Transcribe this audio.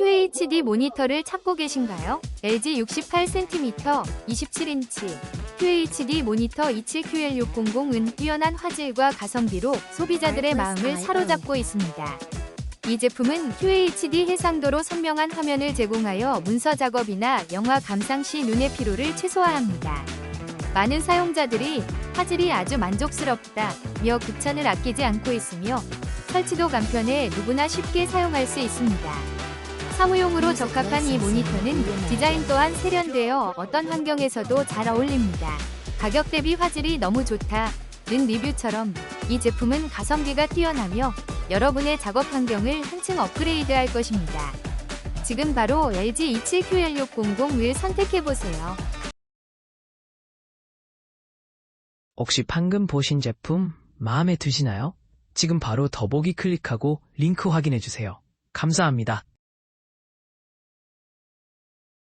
QHD 모니터를 찾고 계신가요? LG 68cm, 27인치 QHD 모니터 27QL600은 뛰어난 화질과 가성비로 소비자들의 마음을 사로잡고 있습니다. 이 제품은 QHD 해상도로 선명한 화면을 제공하여 문서 작업이나 영화 감상 시 눈의 피로를 최소화합니다. 많은 사용자들이 화질이 아주 만족스럽다 며 극찬을 아끼지 않고 있으며 설치도 간편해 누구나 쉽게 사용할 수 있습니다. 사무용으로 적합한 이 모니터는 디자인 또한 세련되어 어떤 환경에서도 잘 어울립니다. 가격 대비 화질이 너무 좋다 는 리뷰처럼 이 제품은 가성비가 뛰어나며 여러분의 작업 환경을 한층 업그레이드할 것입니다. 지금 바로 LG 27QL600을 선택해보세요. 혹시 방금 보신 제품 마음에 드시나요? 지금 바로 더보기 클릭하고 링크 확인해주세요. 감사합니다.